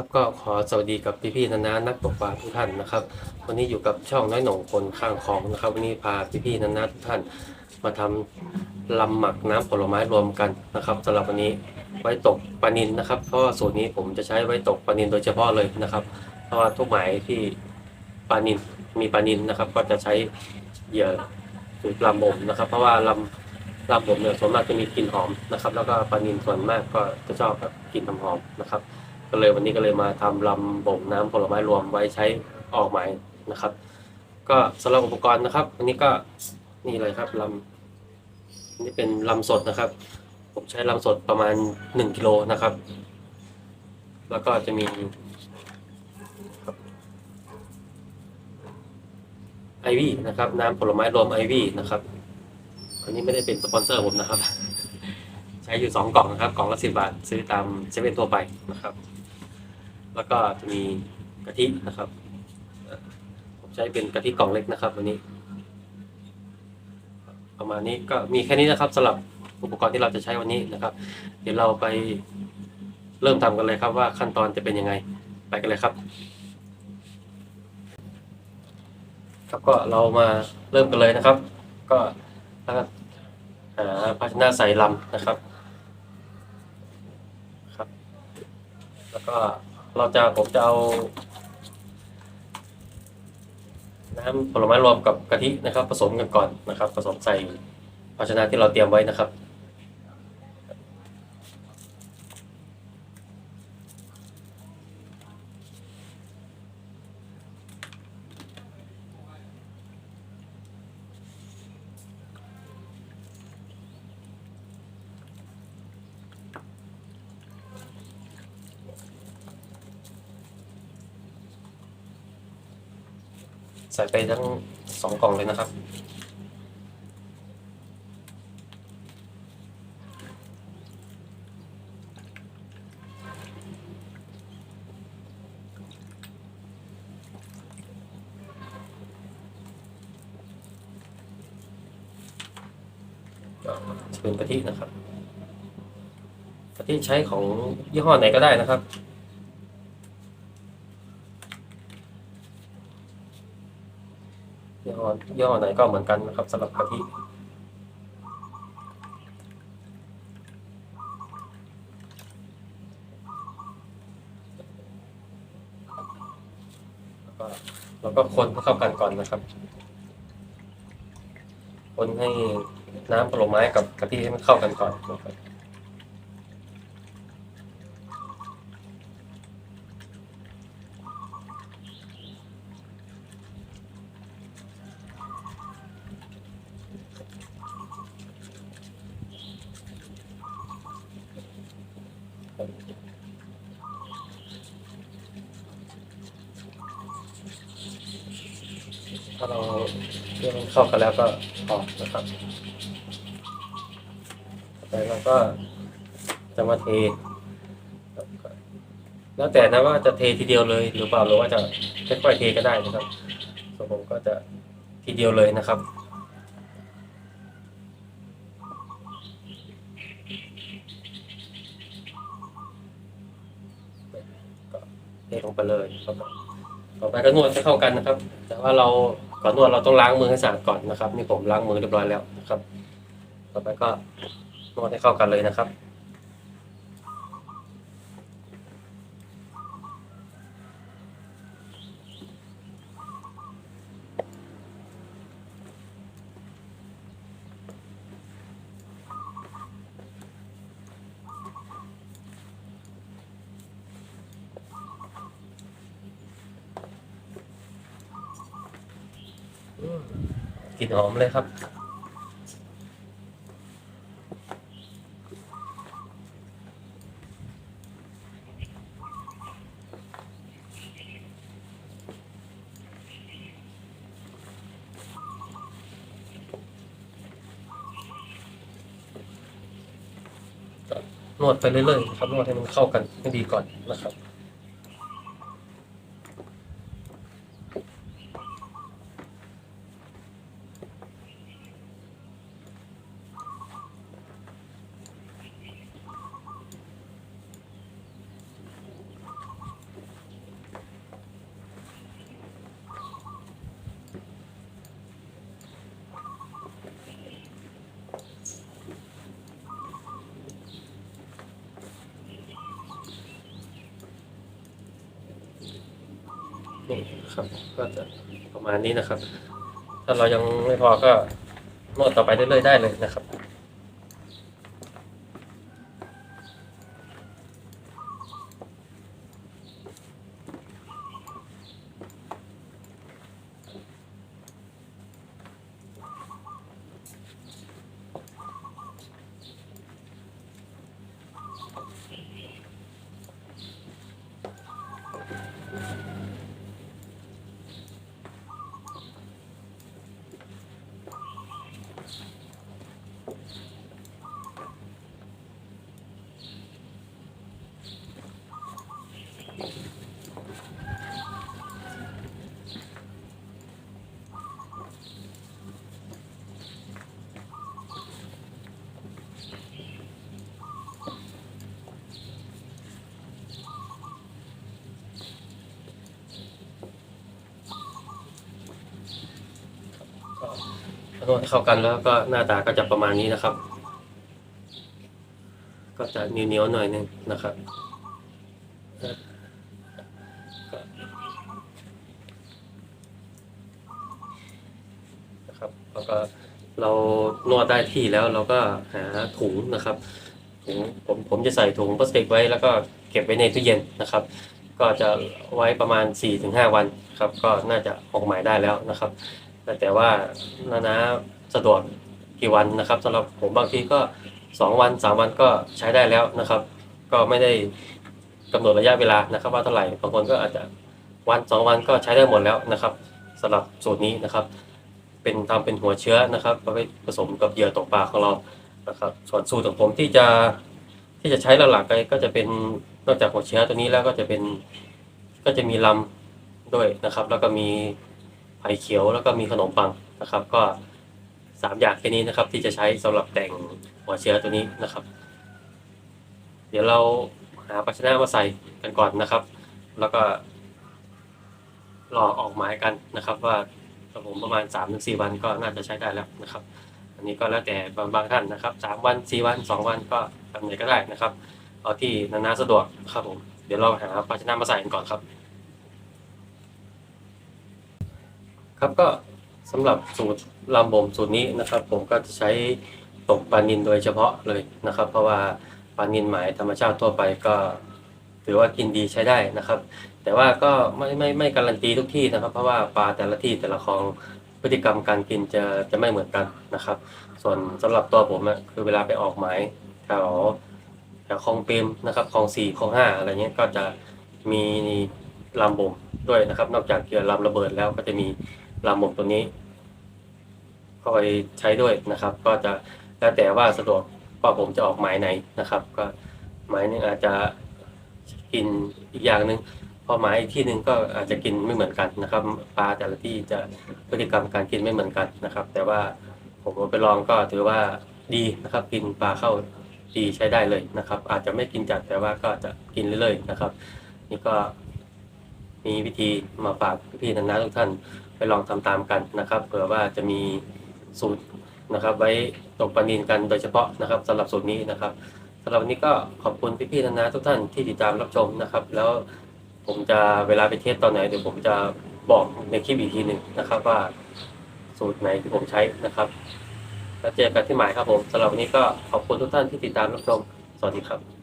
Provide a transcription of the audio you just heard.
ครับก็ขอสวัสดีกับพี่ๆนานานักตกปลาทุกท่านนะครับ วันนี้อยู่กับช่องน้อยหน่งคนข้างคลองนะครับ วันนี้พาพี่ๆนานาทุกท่าน มาทำลำหมักน้ำผลไม้รวมกันนะครับสำหรับวันนี้ไว้ตกปลานินนะครับ เพราะสูตรนี้ผมจะใช้ไว้ตกปลานินโดยเฉพาะเลยนะครับ เพราะว่าทุกหมายที่ปลานินมีปลานินนะครับ ก็จะใช้เหยื่อหรือลำบ่มนะครับ เพราะว่าลำลำบ่มเนี่ยส่วนมากจะมีกลิ่นหอมนะครับ แล้วก็ปลานินส่วนมากก็จะชอบแบบกลิ่นหอมนะครับ ก็เลยวันนี้ก็เลยมาทำลำบ่มน้ำผลไม้รวมไว้ใช้ออกหมายนะครับ ก็สำหรับอุปกรณ์นะครับ อันนี้ก็นี่เลยครับลำนี่เป็นลำสดนะครับ ผมใช้ลำสดประมาณ1กิโลนะครับ แล้วก็จะมีไอวี่นะครับ น้ำผลไม้รวมไอวี่นะครับ อันนี้ไม่ได้เป็นสปอนเซอร์ผมนะครับ ใช้อยู่สองกล่องนะครับ กล่องละสิบบาท ซื้อตามเซเว่นทั่วไปนะครับ แล้วก็จะมีกะทินะครับผมใช้เป็นกะทิกล่องเล็กนะครับ วันนี้ ประมาณนี้ก็มีแค่นี้นะครับสำหรับอุปกรณ์ที่เราจะใช้วันนี้นะครับ เดี๋ยวเราไปเริ่มทำกันเลยครับว่าขั้นตอนจะเป็นยังไงไปกันเลยครับ ครับก็เรามาเริ่มกันเลยนะครับ ก็แล้วก็หาภาชนะใส่ลำนะครับ ครับ แล้วก็ เราจะผมจะเอา น้ำผลไม้รวมกับกะทินะครับ ผสมกันก่อนนะครับ ผสมใส่ภาชนะที่เราเตรียมไว้นะครับ ใส่ไปทั้งสองกล่องเลยนะครับ เป็นกะทินะครับกะทิใช้ของยี่ห้อไหนก็ได้นะครับ ยี่ห้อยี่ห้อไหนก็เหมือนกันนะครับสำหรับกะทิแล้วก็คนให้เข้ากันก่อนนะครับ คนให้น้ำผลไม้กับกะทิให้มันเข้ากันก่อนนะครับ ถ้าเราเมื่อมันเข้ากันแล้วก็พอกนะครับต่อไปเราก็จะมาเท แล้วแต่นะว่าจะเททีเดียวเลยหรือเปล่าหรือว่าจะค่อยๆเทก็ได้นะครับส่วนผมก็จะทีเดียวเลยนะครับ เทลงไปเลยครับต่อไปก็นวดให้เข้ากันนะครับ แต่ว่าเราก่อนนวดเราต้องล้างมือให้สะอาดก่อนนะครับ นี่ผมล้างมือเรียบร้อยแล้วนะครับ ต่อไปก็นวดให้เข้ากันเลยนะครับ กลิ่นหอมเลยครับ นวดไปเรื่อยๆครับนวดให้มันเข้ากันให้ดีก่อนนะครับ นี่ครับ ก็จะประมาณนี้นะครับ ถ้าเรายังไม่พอก็นวดต่อไปเรื่อยๆได้เลยนะครับ นวดเข้ากันแล้วก็หน้าตาก็จะประมาณนี้นะครับ ก็จะเหนียวๆหน่อยนึงนะครับนะครับแล้วก็เรานวดได้ที่แล้วเราก็หาถุงนะครับถุงผมผมจะใส่ถุงพลาสติกไว้แล้วก็เก็บไว้ในตู้เย็นนะครับ ก็จะไว้ประมาณ 4-5 วันครับ ก็น่าจะออกหมายได้แล้วนะครับ แต่แต่ว่านานาสะดวกกี่วันนะครับสำหรับผมบางทีก็ 2 วัน3วันก็ใช้ได้แล้วนะครับ ก็ไม่ได้กำหนดระยะเวลานะครับ ว่าเท่าไหร่บางคนก็อาจจะวันสองวันก็ใช้ได้หมดแล้วนะครับสำหรับสูตรนี้นะครับ เป็นทำเป็นหัวเชื้อนะครับเอาไปผสมกับเหยื่อตกปลาของเรานะครับ ส่วนสูตรของผมที่จะที่จะใช้หลักๆก็จะเป็นนอกจากหัวเชื้อตัวนี้แล้วก็จะเป็นก็จะมีลำด้วยนะครับ แล้วก็มี ไผ่เขียวแล้วก็มีขนมปังนะครับ ก็สามอย่างแค่นี้นะครับ ที่จะใช้สำหรับแต่งหัวเชื้อตัวนี้นะครับ เดี๋ยวเราหาภาชนะมาใส่กันก่อนนะครับ แล้วก็รอออกหมายกันนะครับ ว่าผมประมาณ3าถึงสวันก็น่าจะใช้ได้แล้วนะครับ อันนี้ก็แล้วแต่บางบางท่านนะครับสามวันสี่วันสองวันก็ทำไหนก็ได้นะครับ เอาที่นานาสะดวกครับผมเดี๋ยวเราหาภาชนะมาใส่กันก่อนครับ ครับก็สำหรับสูตรลำบ่มสูตรนี้นะครับ ผมก็จะใช้ตกปลานินโดยเฉพาะเลยนะครับ เพราะว่าปลานินหมายธรรมชาติทั่วไปก็ถือว่ากินดีใช้ได้นะครับ แต่ว่าก็ไม่ไม่ไม่การันตีทุกที่นะครับ เพราะว่าปลาแต่ละที่แต่ละคลองพฤติกรรมการกินจะจะไม่เหมือนกันนะครับ ส่วนสำหรับตัวผมอะคือเวลาไปออกหมายแถวแถวคลองเปรมนะครับคลองสี่คลองห้าอะไรเงี้ยก็จะมีลำบ่มด้วยนะครับ นอกจากเกี่ยวลำระเบิดแล้วก็จะมี ลำบ่มตัวนี้คอยใช้ด้วยนะครับ ก็จะแล้วแต่ว่าสะดวกว่าผมจะออกหมายไหนนะครับ ก็หมายหนึงอาจจะกินอีกอย่างหนึ่งพอหมายอีกที่หนึ่งก็อาจจะกินไม่เหมือนกันนะครับปลาแต่ละที่จะพฤติกรรมการกินไม่เหมือนกันนะครับ แต่ว่าผมไปลองก็ถือว่าดีนะครับ กินปลาเข้าดีใช้ได้เลยนะครับ อาจจะไม่กินจัดแต่ว่าก็จะกินเรื่อยๆนะครับ นี่ก็มีวิธีมาฝากพี่ๆนานาทุกท่าน ไปลองทำตามกันนะครับเผื่อว่าจะมีสูตรนะครับ ไว้ตกปนินกันโดยเฉพาะนะครับสำหรับสูตรนี้นะครับสำหรับวันนี้ก็ขอบคุณพี่ๆนานาทุกท่านที่ติดตามรับชมนะครับ แล้วผมจะเวลาไปเทสตอนไหนเดี๋ยวผมจะบอกในคลิปอีกทีหนึ่งนะครับว่าสูตรไหนที่ผมใช้นะครับแล้วเจอกันที่หมายครับผมสำหรับวันนี้ก็ขอบคุณทุกท่านที่ติดตามรับชม สวัสดีครับ